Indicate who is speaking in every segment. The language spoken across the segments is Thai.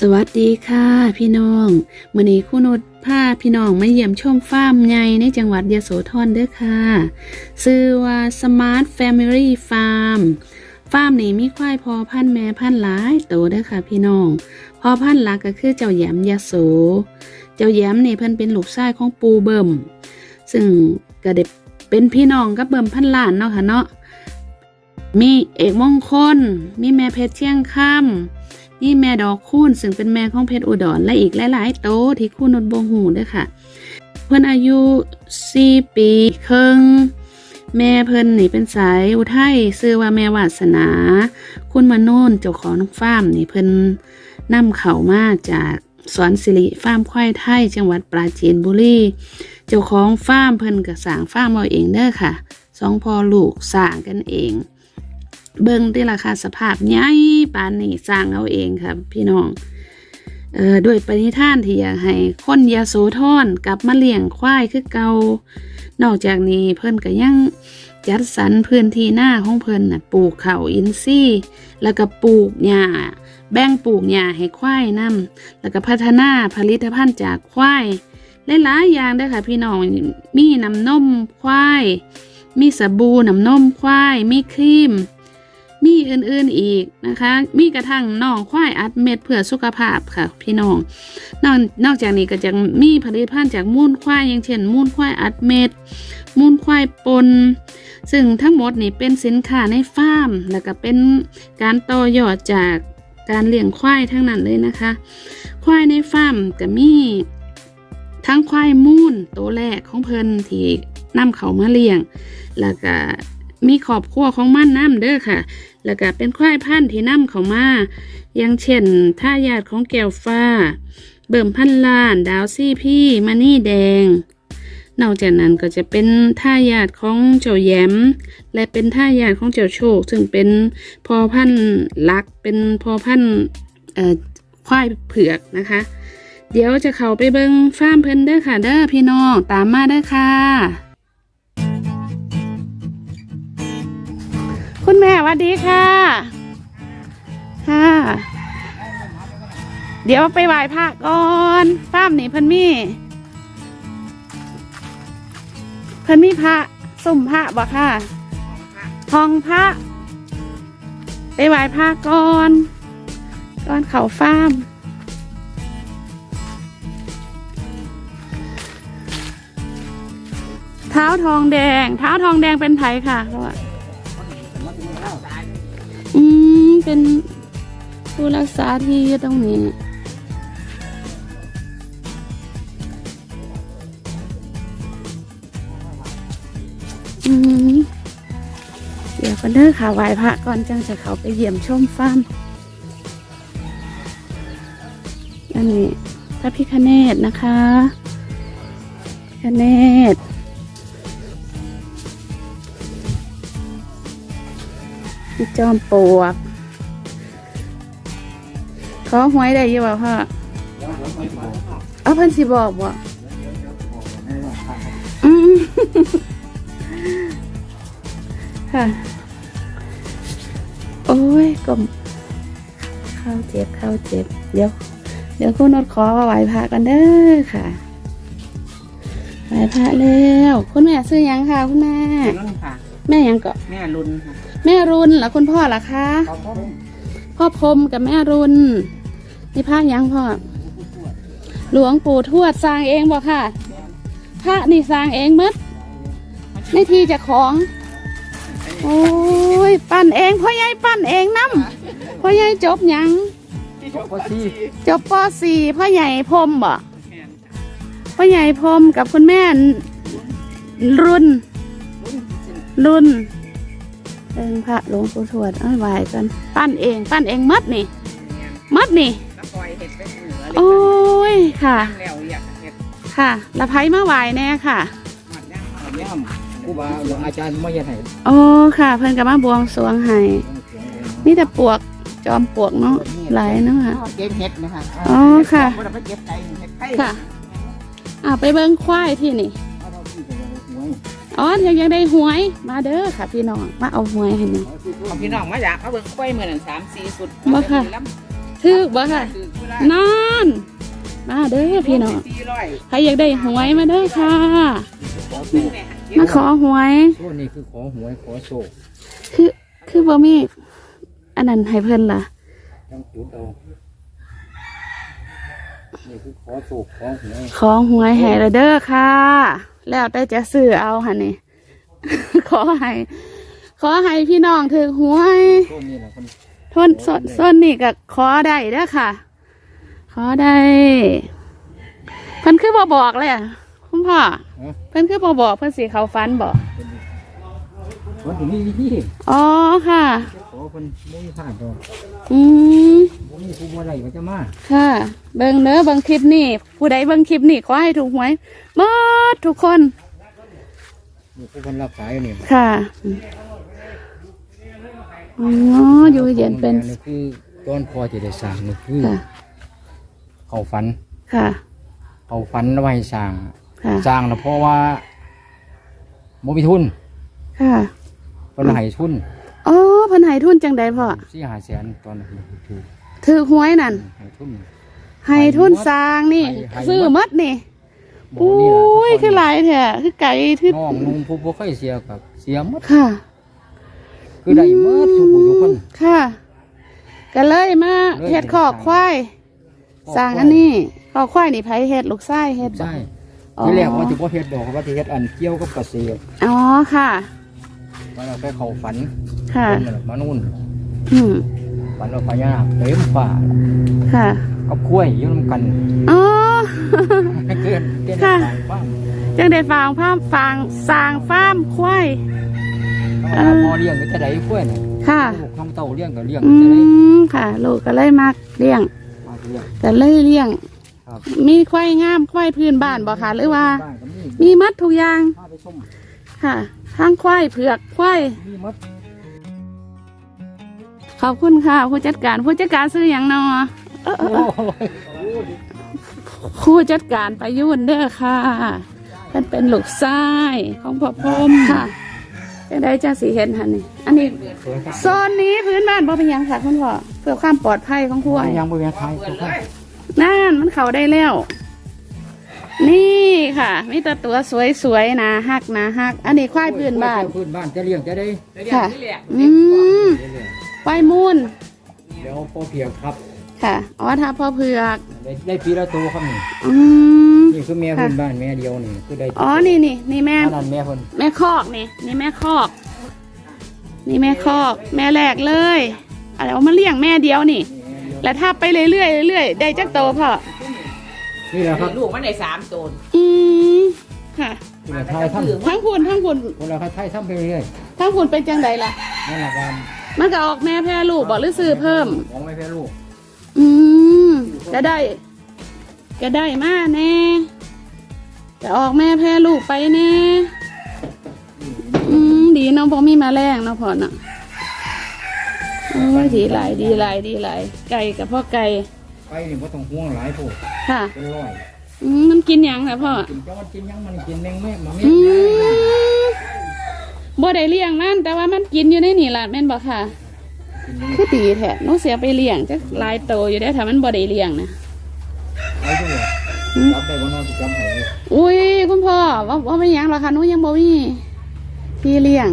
Speaker 1: สวัสดีค่ะพี่น้องมื่อนี้คุณนุชพาพี่น้องมาเยี่ยมชมฟาร์มใหญ่ในจังหวัดยโสธรเด้อค่ะชื่อว่า Smart Family Farm ฟาร์มนี้มีควายพอพันแม่พันหลายโตเด้อค่ะพี่น้องพอพันหลักก็คือเจ้าแยมยโส เจ้าแยมนี่เพิ่นเป็นลูกชายของปูเบิ่มซึ่งก็ได้เป็นพี่น้องกับเบิ่มพันล้านเนาะค่ะเนาะมีเอกมงคล มีแม่เพชรเชียงคำ นี่แม่ดอกคูณซึ่งเป็นแม่ของเพชรอุดรและอีกหลาย ๆ โตที่คุณนนท์บงหูด้วยค่ะ เพิ่นอายุ4ปีครึ่งแม่เพิ่นนี่เป็นสายอุทัยชื่อว่าแม่วาสนา คุณมาโน่นเจ้าของฟาร์มนี่เพิ่นนำเข้ามาจากสวนสิริฟาร์มควายไทย จังหวัดปราจีนบุรีเจ้าของฟาร์มเพิ่นก็สร้างฟาร์มเอาเองเด้อค่ะสองพ่อลูกสร้างกันเอง เบิ่งที่ราคาสภาพใหญ่ปานนี้สร้างเอาเองครับพี่น้องเออด้วยปณิธานที่อยากให้คนยาโสธรกลับมาเลี้ยงควายคือเก่านอกจากนี้เพิ่นก็ยังจัดสรรพื้นที่หน้าของเพิ่นน่ะปลูกเขาอินทรีย์แล้วก็ปลูกหญ้าแบ่งปลูกหญ้าให้ควายนํแล้วก็พัฒนาผลิตภัณฑ์จากควายหลายๆอย่างเด้ค่ะพี่น้องมีน้ำนมควาย มีสบู่น้ำนมควาย มีครีม มีอื่นๆอีกนะคะ มีกระทั่งน่องควายอัดเม็ดเพื่อสุขภาพค่ะ พี่น้องนอกนอกจากนี้ก็จะมีผลิตภัณฑ์จากมูลควายอย่างเช่น มูลควายอัดเม็ดมูลควายปนซึ่งทั้งหมดนี่เป็นสินค้าในฟาร์ม แล้วก็เป็นการต่อยอดจากการเลี้ยงควายทั้งนั้นเลยนะคะ ควายในฟาร์มก็มีทั้งควายมูลตัวแรกของเพิ่นที่นำเขามาเลี้ยง แล้วก็มีครอบครัวของมันน้ำเด้อค่ะ แล้วก็เป็นควายพันธุ์ที่นำเขามาอย่างเช่นท่ายาดของแก้วฟ้า เบิ่มพันล้าน ดาวซี่พี่มานี่แดง นอกจากนั้นก็จะเป็นท่ายาดของเจ้าแย้ม และเป็นท่ายาดของเจ้าโชค ซึ่งเป็นพอพันธุ์ลัก เป็นพอพันธุ์ควายเผือกนะคะ เดี๋ยวจะเข้าไปเบิ่งฟาร์มเพิ่นเด้อค่ะเด้อพี่น้องตามมาเด้อค่ะ คุณแม่สวัสดีค่ะค่ะเดี๋ยวไปไหว้พระก่อนฟาร์มนี่เพิ่นมีเพิ่นมีพระสุ่มพระบ่ค่ะทองพระ ไปไหว้พระก่อนก่อนเขาฟ้ามเท้าทองแดง เท้าทองแดงเป็นไผค่ะเพราะว่า เป็นผู้รักษาที่อยู่ตรงนี้อืมเดี๋ยวกันเด้อค่ะไหว้พระก่อนจังจะเขาไปเยี่ยมชมฟาร์มอันนี้พระพิคเนตนะคะพิคเนตมีจอมปลวก อหวยได้อยี่บ่พ่อเอาเพิ่นสิบอกบ่อืม ค่ะ โอ้ยกลมเข้าเจ็บเข้าเจ็บ เดี๋ยว เดี๋ยวคุณนดขอไหว้พระกันเด้อค่ะไหว้พระแล้วคุณแม่ซื้อหยังค่ะคุณแม่
Speaker 2: รุ่นค่ะ
Speaker 1: แม่หยังก็
Speaker 2: แม่รุ่นค่ะ
Speaker 1: แม่รุนแล้วคุณพ่อล่ะคะ
Speaker 2: เขาพ่อ
Speaker 1: พ่อพรหมกับแม่รุน นี่พระยังพ่อหลวงปู่ทวดสร้างเองบ่ค่ะพระนี่สร้างเองหมดในที่จะของ โอ้ย ปั้นเองพ่อใหญ่ปั้นเองน้ำพ่อใหญ่จบยัง
Speaker 2: พ่อที่
Speaker 1: จบป .4 พ่อใหญ่พรมบ่พ่อใหญ่พรมกับคุณแม่รุ่น รุ่นเองพระหลวงปู่ทวดเอาไหวกัน ปั้นเอง ปั้นเองมัดนี่มัดนี่
Speaker 2: อยเห็ดไปเหนือเลย
Speaker 1: โอ้ยค่ะ
Speaker 2: แล้วอยากเห็ด
Speaker 1: ค่ะละไพมาไหวแน่ค่ะ
Speaker 2: หมัดย่างหมัดย่างกูบาหลวงอาจารย์ไม่ยันไหน
Speaker 1: โอ้ค่ะ เพิ่นกับมาบวงสรวงให้นี่แต่ปวกจอมปวกเนาะหลายเนาะค่ะ
Speaker 2: เก็บเห็ดนะคะ
Speaker 1: อ๋อค่ะ
Speaker 2: เราไปเก็บไก่เห็ดไก่
Speaker 1: ค่ะอ่าไปเบิ้งควายที่นี่อ๋อยังยังได้หวยมาเด้อค่ะพี่น้องมาเอาหวยให้นี่
Speaker 2: ของพี่น้องมาอยากเขาเบิ่งกล้วยเหมือนสามสี่สุด
Speaker 1: บ่ค่ะ
Speaker 2: ล
Speaker 1: ถือบ่ค่ะ นอนมาเด้อพี่น้องใครอยากได้หวยมาเด้อค่ะ
Speaker 2: ขอโชค
Speaker 1: มาขอหวย
Speaker 2: ช่วงนี้คือขอหวยขอโชค
Speaker 1: คือคือบ่มีอันนั้นให้เพิ่นล่ะ
Speaker 2: จังจุดเอานี่คือขอโชคขอหวย
Speaker 1: ขอหวยให้ละเด้อค่ะ แล้วแต่จะซื้อเอาค่ะนี่ ขอให้ขอให้พี่น้องถือหวย
Speaker 2: ช่วงนี้นะคน
Speaker 1: ทนสนส้นนี่ก็ขอได้เด้อค่ะ ขอได้เพิ่นคือบ่บอกเลยอะคุณพ่อ
Speaker 2: ฮะ
Speaker 1: เพิ่นคือบ่บอกเพิ่นสิเขาฟันบอก
Speaker 2: มันถึงมีวิธี
Speaker 1: อ๋อค่ะ
Speaker 2: ขอคนไม่มีพลาดดอก
Speaker 1: อืม
Speaker 2: บ่มีผู้บ่ได้ก็จะมา
Speaker 1: ค่ะ เบิ่งเด้อเบิ่งคลิปนี่ผู้ใดเบิ่งคลิปนี่ขอให้ถูกหวยหมดทุกคน
Speaker 2: มีผู้คนรับสายอยู่นี่
Speaker 1: ค่ะ อ๋ออยู่เย็นเป็น
Speaker 2: นี่คือตอนพอจะได้สร้างนี่คือ
Speaker 1: ค่ะ
Speaker 2: เขาฝัน
Speaker 1: ค่ะ
Speaker 2: เขาฝันไว้สร้าง
Speaker 1: ค่ะ
Speaker 2: สร้างแล้วเพราะว่าบ่มีทุน
Speaker 1: ค่ะ
Speaker 2: เพิ่นให้ทุน
Speaker 1: อ๋อเพิ่นให้ทุนจังใดพ่อ
Speaker 2: สี่ห้าแสนตอนนั้นคือ
Speaker 1: ถือหวยนั่น
Speaker 2: ให้ทุน
Speaker 1: ให้ทุนสร้างนี่
Speaker 2: ให้ให้
Speaker 1: ซื้อหมดนี่
Speaker 2: บ่
Speaker 1: โอ้
Speaker 2: นี่ล่ะ
Speaker 1: ยคือหลายแท้คือไก่คือ
Speaker 2: น้องนุ่งผู้บ่เคยเสียกับเสียหมด
Speaker 1: ค่ะ
Speaker 2: คือได้หมดทุกผู้ทุกคน
Speaker 1: ค่ะก็เลยมา
Speaker 2: เลย
Speaker 1: เฮ็ดคอกควาย สร้างอันนี้คอกควายนี่ไผเฮ็ดลูกไส้เฮ็ดบ่
Speaker 2: ใช่
Speaker 1: อ๋อ
Speaker 2: ที่แรกว่าสิบ่เฮ็ดดอกว่าสิเฮ็ดอันเกี่ยวกับเกษตร
Speaker 1: อ๋อค่ะ
Speaker 2: มันเอาไปเข้าฝัน
Speaker 1: ค่ะ
Speaker 2: เพิ่นน่ะมานู่น
Speaker 1: อืม
Speaker 2: ฝันว่าพญานาคเต็มฟ้า
Speaker 1: ค่ะ
Speaker 2: กับกล้วยอยู่นํกัน
Speaker 1: อ๋อ
Speaker 2: ให้เกินเกิน
Speaker 1: ค่ะ
Speaker 2: บ้าง
Speaker 1: จังได้ฟางฟาร์มฟางสร้างฟาร์มควาย
Speaker 2: ธรรมดาพอเลี้ยงก็จะได้กล้วยน่ะ
Speaker 1: ค่ะ
Speaker 2: ลูกทำเต่าเลี้ยงก็เลี้ยง
Speaker 1: อื
Speaker 2: ก็จะได้
Speaker 1: มค่ะลูกก็เลยมักเลี้ยง
Speaker 2: มาเลี้ยง
Speaker 1: ก็เลยเลี้ยง
Speaker 2: ครับ
Speaker 1: มีควายงามควายพื้นบ้านบ่คะหรือว่า
Speaker 2: บ้นก็มี
Speaker 1: มีมัดทุกอย่าง
Speaker 2: พาไปชม
Speaker 1: ค่ะทั้งควายเผือกควาย
Speaker 2: มีหมด
Speaker 1: ขอบคุณค่ะ ผู้จัดการผู้จัดการซื้ออย่างนอเออเออ
Speaker 2: โอ้
Speaker 1: เออ
Speaker 2: โห
Speaker 1: ผู้จัดการประยุนเด้อค่ะเป็นเป็นลูกชายของพ่อพรหมค่ะ จังได้จ้าสีเห็นหันนี่ อันนี้
Speaker 2: สวยครับ
Speaker 1: โซนนี้พื้นบ้านบ่เป็นหยังค่ะคุณพ่อเพื่อความปลอดภัยของควาย
Speaker 2: ยังบริเวณไทยครับ
Speaker 1: นั่นมันเข้าได้แล้ว นี่ค่ะมีแต่ตัวสวยๆนะฮักนะฮัก อันนี้ควายพื้นบ้าน
Speaker 2: พื้นบ้านจะเลี้ยงจะได้
Speaker 1: ค่ะ อืมควายมูล
Speaker 2: เดี๋ยวพอเพียงครับ
Speaker 1: ค่ะอ๋อถ้าพ่อเผือก
Speaker 2: ได้ได้ปีละตัวครับนี่
Speaker 1: อืม
Speaker 2: นี่คือแม่พื้นบ้านแม่เดียวนี่คือได้
Speaker 1: อ๋อนี่นี่นี่แม่
Speaker 2: อันนั้นแม่เพิ่น
Speaker 1: แม่คอกนี่นี่แม่คอก นี่แม่คอก แม่แรกเลยอะไรเอามาเลี้ยงแม่เดียวนี่ แล้วถ้าไปเรื่อยๆเรื่อยๆได้จักโตพ่อ
Speaker 2: นี่แหละครับ
Speaker 3: ลูกมันได้สามตัว
Speaker 1: อืมค่ะ
Speaker 2: นี่แหละไทยทำ
Speaker 1: ทั้งคุณทั้งคุณ
Speaker 2: คนละไทยทำไปเรื่อย
Speaker 1: ทั้งคุณเป็นจังใดล่ะ
Speaker 2: ๆนั่นแหละครับ
Speaker 1: มันก็ออกแม่แพร่ลูกบอกหรือซื้อเพิ่ม
Speaker 2: ของไม่แพ้ลูก
Speaker 1: อืมก็ได้ ก็ได้มาแน่จะออกแม่แพร่ลูกไปแน่อืมดีเนาะพอมีแมาแรงเนาะพอเนาะโอ้ยดีหลายดีหลายดีหลายไก่กับพ่อไก่
Speaker 2: ไปนี่บ่ต้องห่วงหลายพวก
Speaker 1: ค่ะ
Speaker 2: เป็นร้อย
Speaker 1: อืมมันกินหยังค่ะพ่อ
Speaker 2: กินจังมันกินยังมันกินแมงแม่มาแม่
Speaker 1: อืมบ่ได้เลี้ยงนั่นแต่ว่ามันกินอยู่ในนี่ล่ะแม่นบอกค่ะ
Speaker 2: กินยัง
Speaker 1: คือดีแท้หน้องเสียไปเลี้ยงจะหลายโตอยู่ได้อถ้ามันบ่ได้เลี้ยงนะ
Speaker 2: ไอ้ตัวจับได้บ่นอนสิจับให้
Speaker 1: อุ้ยคุณพ่อว่าว่าไม่ยังหรอกค่ะหนูยังบ่มีพี่เลี้ยง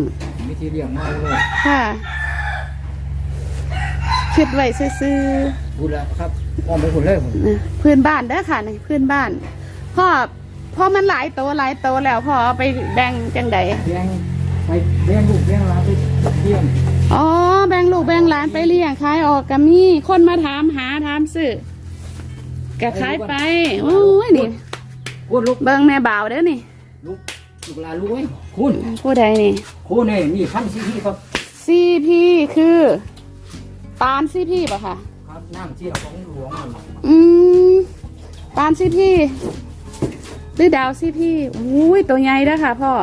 Speaker 2: วิธีเลี้ยงมาเลย
Speaker 1: ค่ะคิดไว้ซื่อ
Speaker 2: พูดแล้วครับอ้อมไปคนเลยผม
Speaker 1: ๆนะพื้นบ้านเด้อค่ะนี่พื้นบ้านพ่อพ่อมันหลายโตหลายโตแล้วพ่อเอาไปแบ่งจังใด
Speaker 2: เลี้ยงไปเลี้ยงลูกเลี้ยงหลานไปเลี้ยง
Speaker 1: อ๋อ แบ่งลูกแบ่งหลานไปเลี้ยงขายออกก็มีคนมาถามหาถามซื้อก็ขายไปโอ้ยนี่
Speaker 2: พูดลูก
Speaker 1: เบิ่งแม่บ่าวเด้อนี่
Speaker 2: ลูกลูกหลานลูกเอ้ยคุณ
Speaker 1: ผู้ใดนี่
Speaker 2: คุณนี่นี่ขั้นซีพีครับ
Speaker 1: ซีพีคือปานซีพีป่ะค่ะ
Speaker 2: ครับน้ำเชี่ยวของหลวงมัน
Speaker 1: อืมปานซีพีหรือดาวซีพีอุ้ยตัวใหญ่เด้อค่ะพ่อ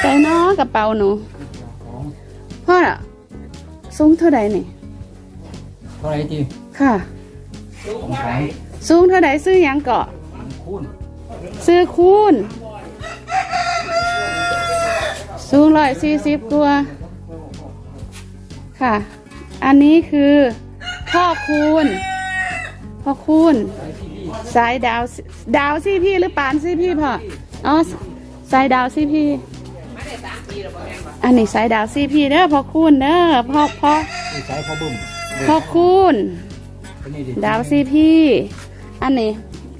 Speaker 1: ใจน้อกระเป๋าหนู
Speaker 2: ของ
Speaker 1: พ่อน่ะสูงเท่าใดนี่
Speaker 2: เท่าไหรที
Speaker 1: ค่ะ
Speaker 2: ของขาย
Speaker 1: สูงเท่าใดซื้อหยังเกาะ
Speaker 2: คุณ
Speaker 1: ซื้อคูณสูงร้อยสี่สิบตัว ค่ะ อันนี้คือพ่อคูณพ่อคูณสายดาวดาวซี่พี่หรือปานซี่พี่พ่ออ๋อสายดาวซี่พี่ อันนี้สายดาวซี่พี่เด้อพ่อคูณเด้อพ่อพ่อ
Speaker 2: นี่ใช้พ่อบุ้ม
Speaker 1: พ่อคูณ
Speaker 2: อันนี้ดิ
Speaker 1: ดาวซี่พี่อันนี้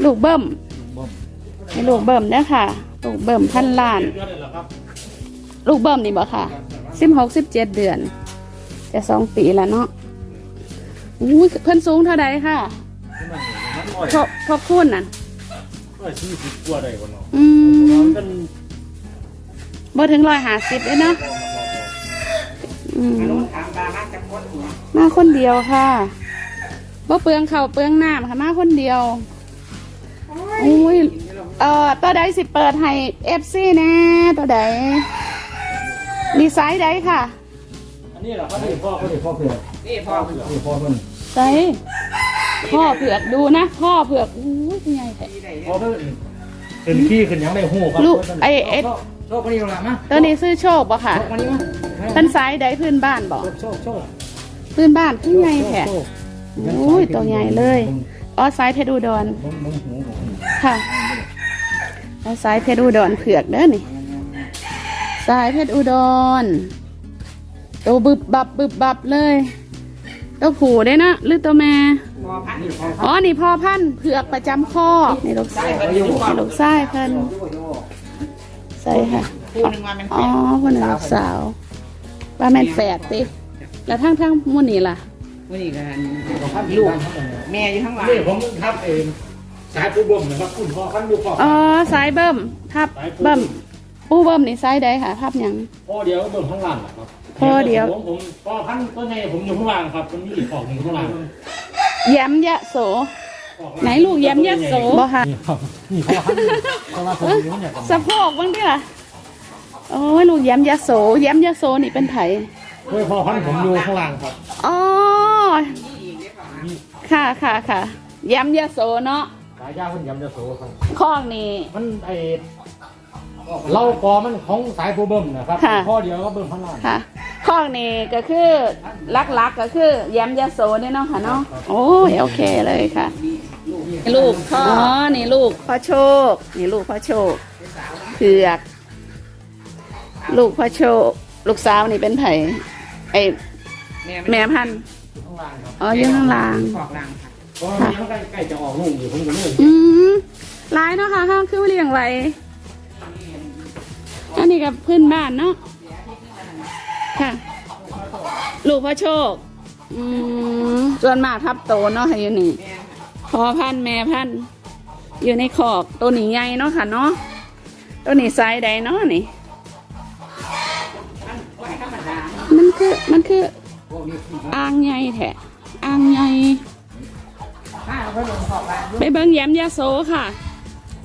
Speaker 1: ลูกเบิ้ม
Speaker 2: บุ้ม
Speaker 1: นี่ลูกเบิ่มเด้อค่ะ ลูกเบิ่มพันล้าน ลูกเบิ่มนี่บ่ค่ะสิบหกสิบเจ็ดเดือน จะสองปีแล้วเนาะอุ้ยเพิ่นสูงเท่าใดค่ะ
Speaker 2: มันอ่อย
Speaker 1: พอพอคุณนั่น
Speaker 3: ร้อยสี่สิบกว่าได้วันเนาะ
Speaker 1: อืม
Speaker 3: มัน
Speaker 1: บ่ถึงร้อยห้าสิบเลยเนาะอืมมาคนเดียวค่ะบ่เปลืองข้าวเปลืองน้ำค่ะมาคนเดียวอุ้ยเอ่อตัวใดสิเปิดให้เอฟซีแน่ตัวใดดีไซน์ใดค่ะ
Speaker 3: อันนี้แหละเขาได้พ่อ
Speaker 2: พ่อเด็กพ่อเผือก
Speaker 3: นี่พ่อเผือก
Speaker 2: นี่พ่อเพิ่น
Speaker 1: ใส่พ่อเผือกดูนะพ่อเผือกอู้ยเป็นไงแท้
Speaker 3: พ่อเพิ่นขึ้นขี้ขึ้นหยังได้หูครับ
Speaker 1: ลูกไอเอ็ด
Speaker 2: โชคคนนี้ละมา
Speaker 1: ตัวนี้ซื้อโชคบ่ค่ะ
Speaker 2: โชคคนนี้มา
Speaker 1: ท่านซ้ายใดพื้นบ้านบ่
Speaker 2: โชคโชค
Speaker 1: พื้นบ้านขึ้นไงแท้อุ้ยตัวใหญ่เลยอ๋อซ้ายเพชรอุดร
Speaker 2: บุ้มบุ้มหูของ
Speaker 1: ค่ะอ๋อซ้ายเพชรอุดรเผือกเด้อนี่ซ้ายเพชรอุดรตัวบึบบับบึบบับเลยตัวผูได้นะหรือตัวแม่
Speaker 2: นี่พ่อ
Speaker 1: อ๋อนี่พ่อพันธุ์เผือกประจำข้อนี่ลูกชายนี่ลูกชายเพิ่น ใส่ค่ะ
Speaker 4: คู่หนึ่งวันเป็น
Speaker 1: อ๋อคนนึงลูกสาว ว่าแม่นแฝดติแล้วทั้งทั้งหมู่นี่ล่ะ
Speaker 4: วันนี้กัน
Speaker 2: ลูก
Speaker 4: แม่อยู่ข้างหลัง
Speaker 3: นี่ผมทับเองสายปูบ่มนะครับคุณพ่อขั้นดูพ่อ
Speaker 1: อ๋อสายเบิ่มทับเบิ่มปูเบิ่มนี่สายใดค่ะทับหยัง
Speaker 3: พ่อเดียวก็เบิ่มข้างล่างครับ
Speaker 1: พ่อเดียว
Speaker 3: ผมผมพ่อพันตัวในผมอยู่ข้างล่างครับมันมีอีกขอกหนึ่งข้างล่าง
Speaker 1: แย้มยะโส ไหนลูกแย้มยะโสบ่ค่ะ
Speaker 3: นี่ครับนี่พ่อพันเพราะว่าผมอยู่เนี่ยกัน
Speaker 1: สะโพกบ้างดิล่ะโอ้ยลูกแย้มยะโสแย้มยะโสนี่เป็นไผ
Speaker 3: เฮ้ยพ่อพันผมอยู่ข้างล่างครับ
Speaker 1: อ๋อค่ะค่ะค่ะแย้มยะโสเนาะ
Speaker 3: สายยาเพิ่นยำจะโสครับ
Speaker 1: ข้องนี่
Speaker 3: มันไอ เราปอมันของสายปูเบิ่มนะครับ
Speaker 1: ค่ะ
Speaker 3: พ่อเดียวก็เบิ่มข้างล่าง
Speaker 1: ค่ะข้องนี่ก็คือลักๆก็คือแย้มยะโสเนี่ยเนาะค่ะเนาะโอ้ยโอเคเลยค่ะ ลูกพ่ออ๋อนี่ลูกพ่อโชค นี่ลูกพ่อโชคเผือก ลูกพ่อโชค ลูกสาวนี่เป็นไผ่ไอ
Speaker 4: แม่
Speaker 1: แม่พันธุ์
Speaker 3: ข้างล่างครับ
Speaker 1: อ๋ออยู่ข้างล่าง
Speaker 4: ขอกลังค่ะ
Speaker 3: เพราะว่ามันใกล้ใกล้จะออกลูกอยู่ผมก็เลย
Speaker 1: อืมร้ายเนาะค่ะห้างคือเลี้ยงไว้ อันนี้กับเพื่อนบ้านเนาะค่ะ ลูกพ่อโชค อืมส่วนมากทับโตเนาะอยู่นี่
Speaker 4: แม่
Speaker 1: พอพันแม่พันอยู่ในขอกตัวนี้ใหญ่เนาะค่ะเนาะตัวนี้ไซส์ใดเนาะนี่
Speaker 4: มัน
Speaker 1: คือมันคืออ่างใหญ่แท้อ่างใหญ่
Speaker 4: ถ้าเราก็ลง
Speaker 1: ไปเบิ้งแยมยาโสค่ะ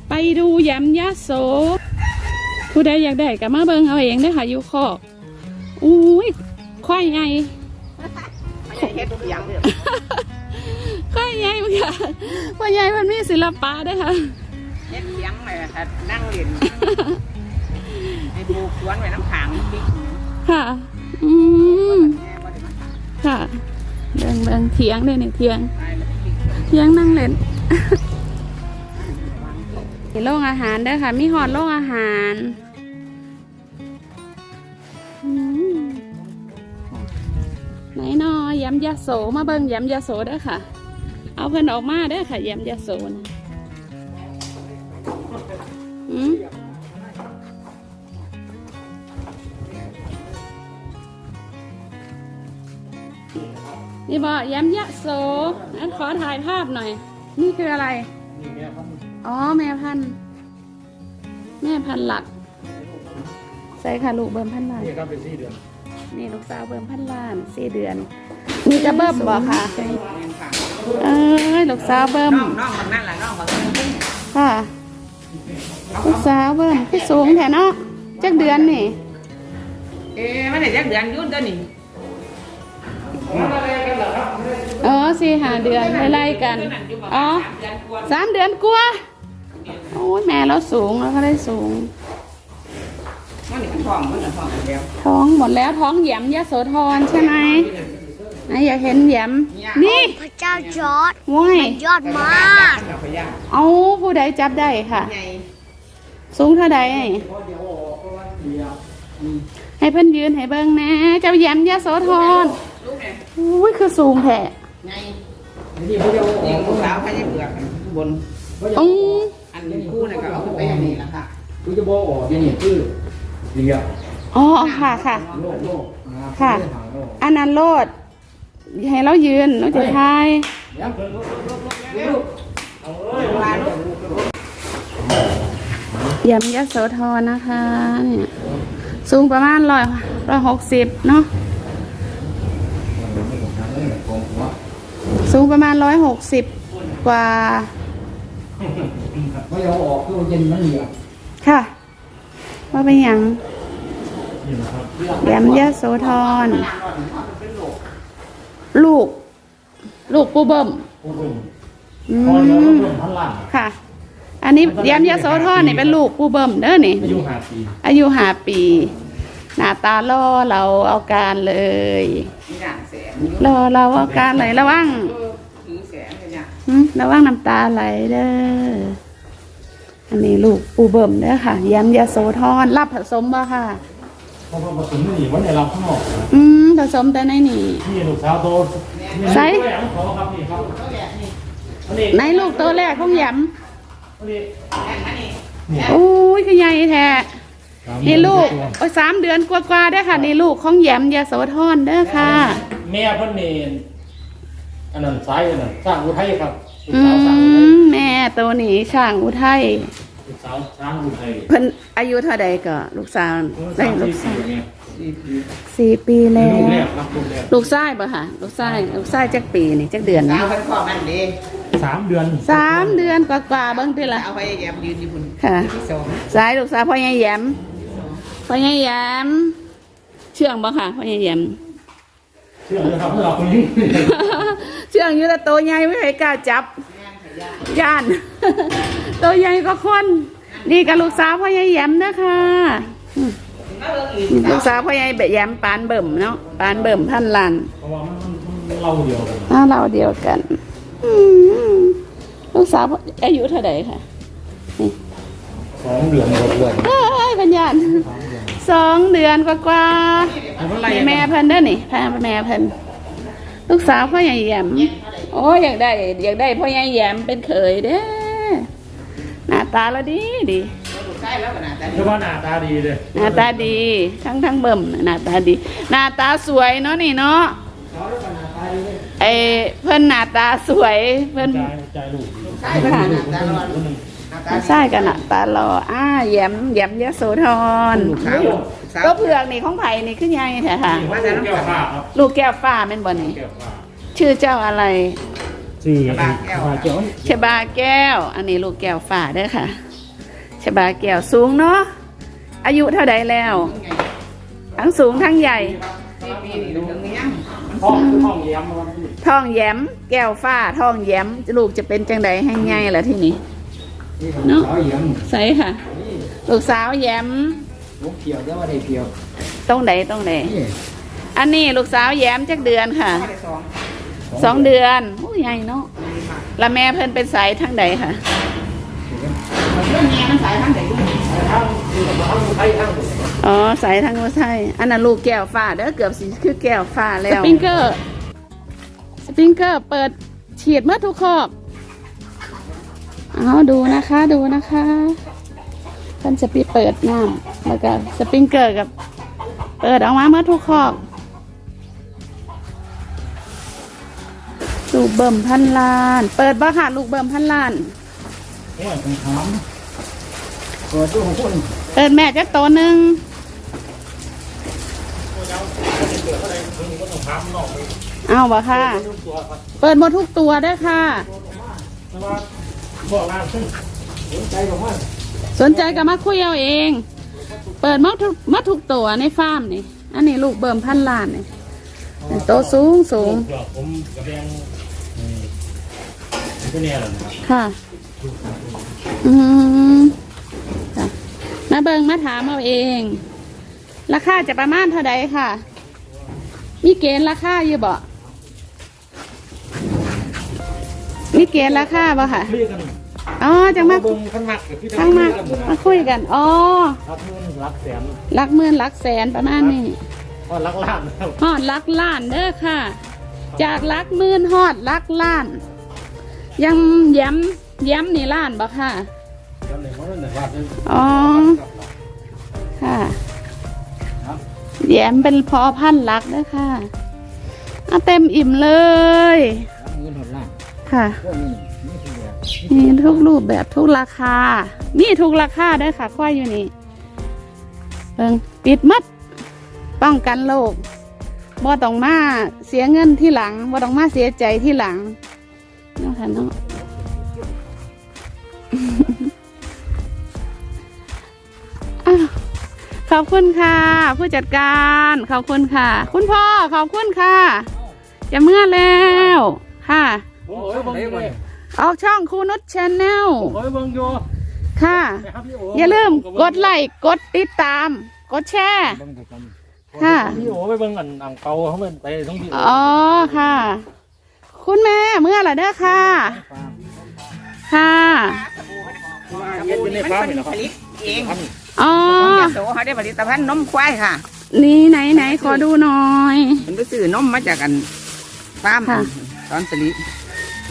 Speaker 1: ไปดูแยมยาโส ผู้ใดอยากได้ก็มาเบิ้งเอาเองเด้อค่ะอยู่คอกอุ้ยควายใหญ่
Speaker 4: ไม่ได้เฮ็ดอย่างเดียว
Speaker 1: ควายใหญ่เหมือนกันควายใหญ่มันมีศิลปะเด้วยค่ะ
Speaker 4: เฮ็ดเสียงเลยค่ะนั่งเรียนให้ดูสวนไว้น้ำขังปิ๊ก
Speaker 1: ค่ะ อืม
Speaker 4: แม่ว่าเดี๋ยวมัน
Speaker 1: ค่ะเบิ้งเบิ้งเถียงเลยนี่เถียง
Speaker 4: ตายแล้วปิ๊ก
Speaker 1: เที่ยงนั่งเล่นมีโรงอาหารเด้อค่ะ มีหอดโรงอาหาร ไหนนอยำยาโสมาเบิ่งยำยาโสเด้อค่ะ เอาเพิ่นออกมาเด้อค่ะยำยาโสนะอืมนี่บอกยำยาโสงั้นขอถ่ายภาพหน่อย นี่คืออะไร
Speaker 3: นี่เนี่ยครับ
Speaker 1: อ๋อ แม่พันธุ์แม่พันธุ์หลัก ใส่ค่ะลูกเบิ่มพันล้าน
Speaker 3: นี่ครับเป็นสี่เดือน
Speaker 1: นี่ลูกสาวเบิ่มพันล้านสี่เดือน นี่จะเบิ่มบ่ค่ะ
Speaker 4: แม่นขัง
Speaker 1: เอ้ยลูกสาวเบิ่ม
Speaker 4: น้องน้องมันนั่นแหละน้องมันนั่น
Speaker 1: ค่ะลูกสาวเบิ่มคือสูงแท้เนาะจักเดือนนี่
Speaker 4: เอ๊ะมันได้จักเดือนอยุ่นตัวนี้
Speaker 1: อ๋อสี่ห้าเดือนไล่ๆกัน อ๋อ
Speaker 4: เดือนกว่า
Speaker 1: สามเดือนกว่าโอ้ยแม่เราสูงแล้วก็ได้สูง
Speaker 4: มันนี่มันท้องมันน่ะท้องเดียว
Speaker 1: ท้องหมดแล้วท้องแหยมยโสธรใช่ไหมไหนอยากเห็นแย้มนี่
Speaker 5: พระเจ้าจอร์ด
Speaker 1: ว้าย
Speaker 5: ยอดมาก
Speaker 4: เจ้าพญา
Speaker 1: เอาผู้ใดจับได้ค่ะ
Speaker 4: ใหญ่
Speaker 1: สูงเท่าใดให้เพิ่นยืนให้เบิ่งแหน่เจ้าแย้มยะโสธร
Speaker 4: ลูกเนี่ย
Speaker 1: อุ้ยคือสูงแท้
Speaker 4: ใหญ่
Speaker 2: นี่พระเจ้าอ
Speaker 4: ยิ
Speaker 2: องก
Speaker 4: ลูกสาวพญาเปลือกบน
Speaker 1: อือ
Speaker 4: อันนี้คู่เนี่ยก็เอาไปอันนี้ละค่ะ
Speaker 2: พระเจ้าบอกออกนี่คือ เรียบ
Speaker 1: อ๋อค่ะค่ะ
Speaker 2: โลกโลก
Speaker 1: ค่ะอันนั้นโลดให้เรายืนน้องจะทาย
Speaker 2: ยัง
Speaker 4: มาลูก
Speaker 1: แย้มยะโสธรนะคะเนี่ยสูงประมาณร้อยร้อยหกสิบเนาะสูงประมาณร้อยหกสิบกว่า
Speaker 2: พระเจ้าออกคือเย็นมันเรียบ
Speaker 1: ค่ะ ว่าเป็นอย่างแย้มยะโสธร ลูก ลูกปูเบิ่ม
Speaker 3: ผู้เบิ่ง
Speaker 1: อื
Speaker 3: พอเรา
Speaker 1: ม
Speaker 3: เบิ่งพันล้าน
Speaker 1: ค่ะ อันนี้แย้มยะโสธรนี่เป็นลูกปูเบิ่มเด้อนี่
Speaker 3: อายุห้าปี
Speaker 1: อายุห้าปี หน้าตาล่อเราเอาการเลย
Speaker 4: มีด่างแสง
Speaker 1: รอเราเอาการเลยระวัง
Speaker 4: ถือแสงเลยเนี่ย
Speaker 1: หึระวังน้ำตาไหลเด้อ อันนี้ลูกปูเบิ่มเด้อค่ะแย้มยะโสธรรับผสมบ่ค่ะ
Speaker 3: เพราะว่าผสมนี่วันในเราข้างนอกนะ
Speaker 1: อืมผสมแต่ในนี่
Speaker 3: นี่ลูกสาวโต
Speaker 1: ใส่
Speaker 3: แหลมขอครับนี่ครับอันนี้
Speaker 1: ในลูกตัวแรกของแย้ม
Speaker 3: อันนี้
Speaker 1: โอ้ยคือใหญ่แท้นี่ลูกโอ้ยสามเดือนกว่าๆเด้อค่ะนี่ลูกของแย้มยะโสธรเด้อค่ะ
Speaker 3: แม่เพิ่นนี่อันนั้นสายอันนั้นสร้างอุทัยครับลูก
Speaker 1: อื
Speaker 3: สาวสร้างอุทัย
Speaker 1: มแม่ตัวนี้ช่างอุทัย
Speaker 3: ลูก สาวสร้างอุทัย
Speaker 1: เพิ่นอายุเท่าใดก็ลูกสาวได้
Speaker 3: สาม
Speaker 1: ลู
Speaker 3: สี่
Speaker 1: ก
Speaker 3: ปี
Speaker 1: สาว
Speaker 3: เนี่ย
Speaker 1: สี่ปีแล้
Speaker 3: ลูกแร
Speaker 1: ว
Speaker 3: กครับลูกแรก
Speaker 1: ลูกชายบ่ค่ะลูกชายลูกชายจักปีนี่จักเดือน
Speaker 4: สา
Speaker 1: นะ
Speaker 4: วพันข้อมันเด้
Speaker 3: สามเดือน
Speaker 1: สามเดือนกว่าๆเบิ่งติล่ะ
Speaker 4: เอาไปแยมยืนอยู่บน
Speaker 1: ค่ะ
Speaker 4: ที่สอง
Speaker 1: สายลูกสาวพ่อใหญ่แย้มพ่อใหญ่แย้มเชื่องบ่ค่ะพ่อใหญ่แย้ม
Speaker 3: เชื่อเลยครับเราคนนี้
Speaker 1: เชื่องอยู่แต่ตัวใหญ่ไม่เคยกล้าจับย่าน ตัวใหญ่ก็คนนี่กับลูกสาวพ่อใหญ่แย้มนะคะอืมลูกสาวพ่อใหญ่แบบแย้มปานเบิ่มเนาะปานเบิ่มพันลัน
Speaker 3: เพราะว่ามันมันเราเดียวกัน
Speaker 1: ถ้าเราเดียวกันอืมลูกสาวอายุเท่าไหร่ค่ะ
Speaker 3: สองเดือนกว่า
Speaker 1: เอ้ยพันยานสองเดือนกว่าๆนี่แม่เพิ่นเด้อนี่พาแม่เพิ่นลูกสาวพ่อใหญ่แย้มโอ้ยอยากได้อยากได้พ่อใหญ่แย้มเป็นเขยเด้อ หน้าตาละดีดี
Speaker 4: ลูกใกล้แล้วกันนะแต่
Speaker 3: เชื่อว่าหน้าตาดีเลย
Speaker 1: หน้าตาดีทั้งทั้งเบิ่มหน้าตาดี หน้าตาสวยเนาะนี่เนาะไอเพิ่นหน้าตาสวยเพิ่น
Speaker 3: ใจใจลูก
Speaker 4: ใกล้ขนาดนั้นแต่ละวัน
Speaker 3: คนหนึ่ง
Speaker 1: ใช่กันอะตาลออ้าแย้มแย้มยะโสธร
Speaker 4: ลูกสาวลูกสาว
Speaker 1: ก็เผือกนี่ของไผ่นี่ขึ้นใหญ่แท้ค่ะ
Speaker 3: ว่าจะน้ำแก้วฟ้าครับ
Speaker 1: ลูกแก้วฟ้าเป็นบ่นี่
Speaker 3: แก้วฟ้า
Speaker 1: ชื่อเจ้าอะไร
Speaker 3: สี่
Speaker 4: บาแก้ว
Speaker 3: เจ้า
Speaker 1: ชบาแก้ว อันนี้ลูกแก้วฟ้าเด้อค่ะชบาแก้วสูงเนาะอายุเท่าใดแล้ว ทั้งสูงทั้งใหญ่
Speaker 4: ที่ปีนี่ถึงนี้ยัง
Speaker 3: ห้องห้องย้ำวันที่
Speaker 1: ท้องแย้ม แก้วฟ้าท้องแย้มลูกจะเป็นจังใดให้ไงล่ะที่นี่
Speaker 2: นี่ของสาวเยี่ยม
Speaker 1: ใส่ค่ะลูกสาวแย้ม
Speaker 2: ลูกเที่ยวแต่ว่าได้เที่ยว
Speaker 1: ตรงไหนตรงไหน
Speaker 2: นี่
Speaker 1: อันนี้ลูกสาวแย้มจักเดือนค่ะ
Speaker 4: ข้อที่สอง
Speaker 1: สองเดือนโอ้ยใหญ่เนาะแล้วแม่เพิ่นเป็นสายทั้งใดค่ะ
Speaker 4: เรื่องเมียมันสายพันธุ์ไหนลูก
Speaker 3: ทั้งคือกับทั้งไทยทั้ง
Speaker 1: อ๋อสายทางโน้นใช่อันนั้นลูกแก้วฟ้าเด้อเกือบสิคือแก้วฟ้าแล้วสปริงเกอร์สปริงเกอร์เปิดฉีดเมื่อทุกคอกเอาดูนะคะดูนะคะเพิ่นจะไปเปิดน้ำแล้วก็สปริงเกอร์กับ เปิดออกมาเมื่อทุกคอก ลูกเบิ่มพันล้าน เปิดบ่ค่ะลูกเบิ่มพันล้าน
Speaker 2: โอ้ยผมถามเปิดดูของคน
Speaker 1: เปิดแม่จะโตวหนึ่งเอาบ่ค่ะ เปิดหมดทุกตัวเด้วยค่ะ
Speaker 3: แต่ว่าบอกว่าซึ่ง
Speaker 2: ใจของมัน
Speaker 1: สนใจก็มาคุยเอาเอง เปิดหมาทุกหมาทุกตัวในฟาร์มนี่ อันนี้ลูกเบิ่มพันล้านนี่เป็นโตวสูงสูง
Speaker 3: เกือบผมกระเบียง ค่ะ
Speaker 1: อืมจ้ะมาเบิงมาถามเอาเอง ราคาจะประมาณเท่าใดค่ะ มีเกณฑ์ราคาอยู่บ่มีเกณฑ์ราคาบ่ค่ะอ๋อจะมาก
Speaker 3: เบิ้งข้างมาก
Speaker 1: มาคุยกัน อ๋อ
Speaker 3: รับเงินรับแสน
Speaker 1: รักหมื่นรักแสนประมาณนี้
Speaker 3: อดอรักล้านครั
Speaker 1: ฮอดรักล้านเด้อค่ะ จากรักหมื่นฮอดรักล้าน ยังย้ำย้ำนี่ล้านบ่ค่ะ
Speaker 3: จำเลยว่านปะว่าเป็น
Speaker 1: อ๋อค่ะแย้มเป็นพอพันลักเด้อค่ะเอาเต็มอิ่มเลยค่ะ
Speaker 2: พวกนี้นี่คือแบบ
Speaker 1: มีทุกรูปแบบทุกราคา มีทุกราคาเด้ค่ะควายอยู่นี่เบิ่งปิดมัด ป้องกันโรคบ่ต้องมาเสียเงินที่หลังบ่ต้องมาเสียใจที่หลัง ค่ะเนาะอ้าวขอบคุณค่ะ ผู้จัดการขอบคุณค่ะ คุณพ่อขอบคุณค่ะจะเมื่อแล้วค่ะ
Speaker 3: โอ้ยเบิ่งเลย
Speaker 1: ออกช่องคูนุชชแนล
Speaker 3: โอ้ยเบิ่งอยู่
Speaker 1: ค่ะ
Speaker 3: ไปครับพี่โอ
Speaker 1: ย่าลืมกดไลค์กดติดตาม กดแชร์
Speaker 2: เบิ่งประจ
Speaker 1: ค่ะ
Speaker 3: พี่โอ้ไปเบิ่งอันอ่างเปาเขาเป็นไปต้องพี่โอ๋
Speaker 1: อค่ะ คุณแม่เมื่อไหร่เด้อค่ะ ค่ะ
Speaker 4: สบู่นี่มันเป็นผลิตเอง
Speaker 1: อ๋อ
Speaker 4: ของยาโสเขาได้ผลิตภัณฑ์นมควายค่ะ
Speaker 1: นี่ไหนไหนขอดูหน่อย
Speaker 4: มันไปซื้อนมมาจากกันฟาร์ม
Speaker 1: ค่ะ
Speaker 4: ตอนสลิ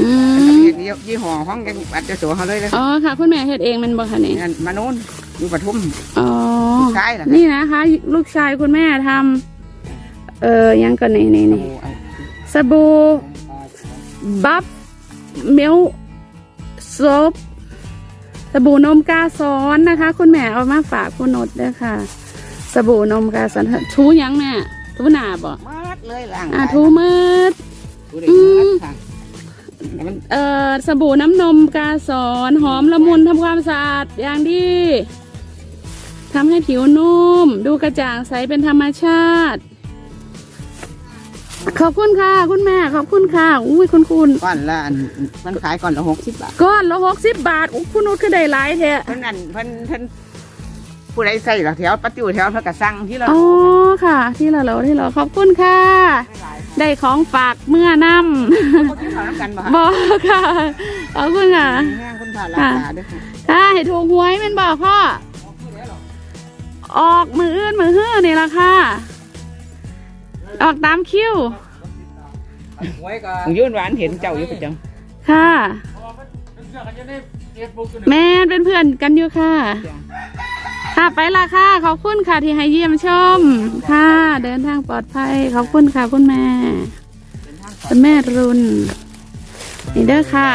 Speaker 1: อื
Speaker 4: เป็น
Speaker 1: ม
Speaker 4: ยี่ห้อของยังอัดยาโสเขาเลยเลย
Speaker 1: อ๋อค่ะ คุณแม่เฮ็ดเองแมันบ่คะนี่
Speaker 4: งานมาโน่นอยู่ปทุม
Speaker 1: อ๋อ
Speaker 4: ลูกชายเหรอคะ
Speaker 1: นี่นะคะ ลูกชายคุณแม่ทำเออยังก่อนนี่นี่นี่สบู่ บัฟมิลซบสบู่นมกาซ้อนนะคะ คุณแม่เอามาฝากคุณนดด้วยค่ะ สบู่นมกาซ้อนทูยังแม่ทูหนาบ่
Speaker 4: มัดเลยล่าง
Speaker 1: อ่าทูมืด
Speaker 4: ทูได้มัดค่ะแต่มัน
Speaker 1: เอ่อสบู่น้ำนมกาสอนหอมละมุนทำความสะอาดอย่างดีทำให้ผิวนุ่ม ดูกระจ่างใสเป็นธรรมชาติ ขอบคุณค่ะ คุณแม่ขอบคุณค่ะอุ้ยคุณคุณ
Speaker 4: ก้อนละอันมันขายก้อนละหกสิบบาท
Speaker 1: ก้อนละหกสิบบาทอุ้ยคุณนุชคือได้หลายแท้
Speaker 4: เพิ่นนั่นเพิ่นเพิ่นผู้ใดใส่หลักแถวปฏิวแถวเพิ่นก็สั่งที่เรา
Speaker 1: อ๋อค่ะ ที่เราเราที่เราขอบคุณค่ะ ได้ของฝากเมื่อน
Speaker 4: เขากินข้าวน้ำกันบ่ำคะ
Speaker 1: บอกค่ะขอบคุณค่ะ
Speaker 4: แห้งคุณผ่าราคาด้วยค่ะ
Speaker 1: ถ้าให้ถูกหวยแมันบอกพ่อออกมืออื่นมือฮื้อนี่ละค่ะ ออกตามคิวำ
Speaker 2: ไว้ก็
Speaker 4: ผมยืนหวานเห็นเจ้าอยู่ประจ
Speaker 1: ค่ะ
Speaker 3: เป็นเสื้อกันอยู่ในเฟซบุ๊ก
Speaker 1: แม่นเป็นเพื่อนกันอยู่ค่ะค่ะไปละค่ะ ขอบคุณค่ะที่ให้เยี่ยมชม ค่ะ เดินทางปลอดภัย ขอบคุณค่ะคุณแม่คุณแม่รุนนี่เด้อค่ะ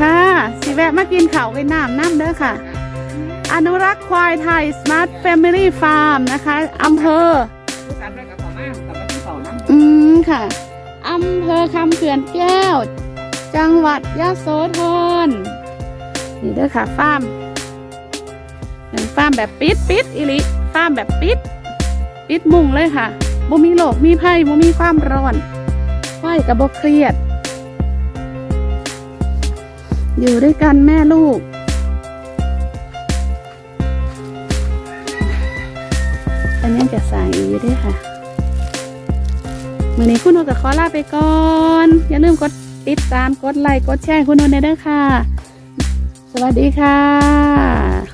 Speaker 1: ค่ะสิแวะมากินข้าวเวียดนามน้ำเด้อค่ะ อนุรักษ์ควายไทย Smart Family Farm นะคะอำเภอำ
Speaker 4: ผู้การด้วยกับพ่อมากับพี่เต่าน้ำ
Speaker 1: อืมค่ะอำเภอคำเขื่อนแก้ว จังหวัดยะโสธรนี่เด้อค่ะฟาร์มเป็นฟาร์มแบบปิดปิดอิลิฟาร์มแบบปิด ปิดมุงเลยค่ะบ่มีโลกมีภัยบ่มีความร้อนไฟกับบ่เครียด อยู่ด้วยกันแม่ลูก จะใส่อยู่ด้วยค่ะมือนี้คุณโนกับขอลาไปก่อน อย่าลืมกดติดตามกดไลค์กดแชร์คุณโนในเด้อค่ะ สวัสดีค่ะ